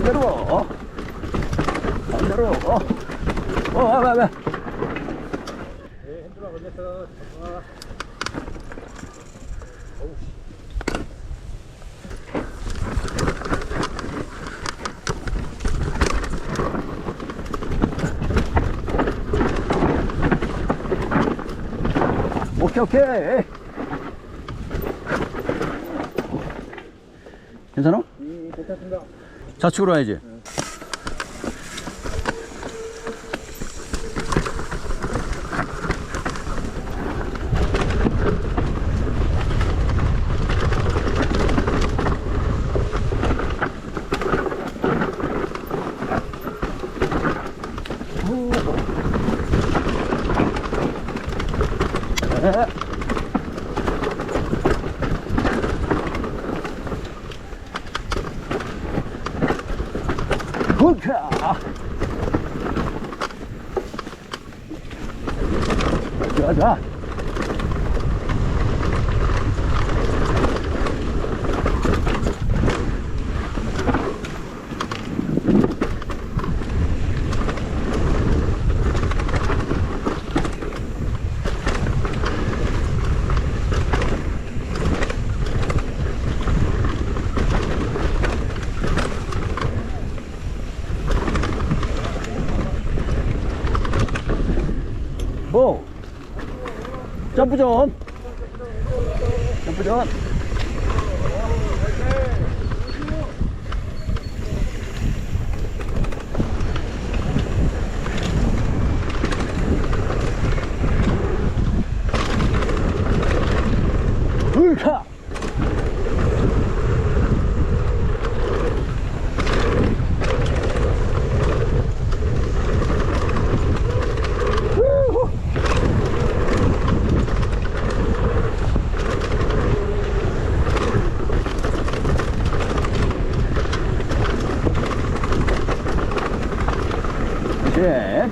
반대로. 어. 반대로. 어. 어, 와, 와, 와. 네, 핸들만 걸렸어. 아, 오케이, 오케이. 괜찮아? 음, 괜찮습니다. 좌측으로 와야지. 굿카. 좋아, 좋아. 오. 점프 존. 점프 존. 예.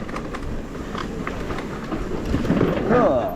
굿.